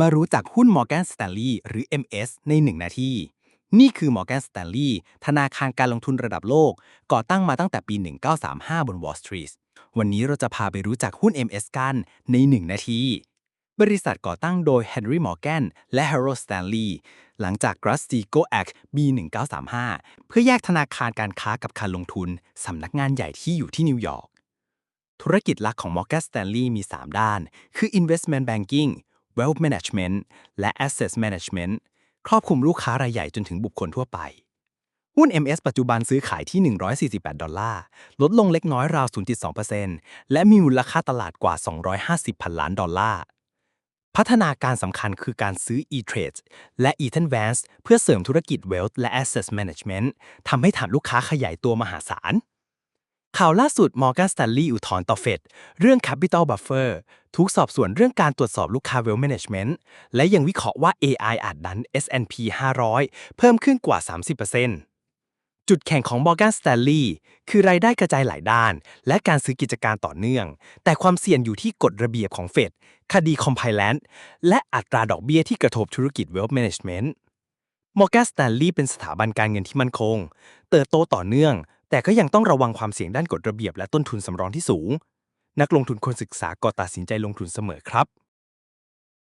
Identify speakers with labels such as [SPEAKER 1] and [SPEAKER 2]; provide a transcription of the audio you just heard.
[SPEAKER 1] มารู้จักหุ้น Morgan Stanley หรือ MS ใน 1 นาที นี่คือ Morgan Stanley ธนาคารการลงทุนระดับโลก ก่อตั้งมาตั้งแต่ปี 1935 บน Wall Street วันนี้เราจะพาไปรู้จักหุ้น MS กันใน 1 นาที บริษัทก่อตั้งโดย Henry Morgan และ Harold Stanley หลังจาก Glass-Steagall Act ปี1935 เพื่อแยกธนาคารการค้ากับการลงทุน สำนักงานใหญ่ที่อยู่ที่นิวยอร์กธุรกิจหลักของ Morgan Stanley มี 3 ด้าน คือ Investment Banking Wealth Management และ Asset Management ครอบคลุมลูกค้ารายใหญ่จนถึงบุคคลทั่วไปหุ้น MS ปัจจุบันซื้อขายที่ 148 ดอลลาร์ ลดลงเล็กน้อยราว 0.2%และมีมูลค่าตลาดกว่า 250 พันล้านดอลลาร์ พัฒนาการสำคัญคือการซื้อ e-trade และ Eaton Vance เพื่อเสริมธุรกิจ Wealth และ Asset Management ทำให้ฐานลูกค้าขยายตัวมหาศาล ข่าวล่าสุด Morgan Stanley อุทธรณ์ต่อเฟดเรื่อง Capital Buffer ถูกสอบสวนเรื่องการตรวจสอบลูกค้า Wealth Management และยังวิเคราะห์ว่า AI อาจดัน S&P 500 เพิ่มขึ้นกว่า 30%จุดแข็งของ Morgan Stanley คือรายได้กระจายหลายด้าน และการซื้อกิจการต่อเนื่อง แต่ความเสี่ยงอยู่ที่กฎระเบียบของเฟดคดี Compliance และอัตราดอกเบี้ยที่กระทบธุรกิจ Wealth Management Morgan Stanley เป็นสถาบันการเงินที่มั่นคง เติบโตต่อเนื่อง แต่ก็ยังต้องระวังความเสี่ยงด้านกฎระเบียบและต้นทุนสำรองที่สูง นักลงทุนควรศึกษาก่อนตัดสินใจลงทุนเสมอครับ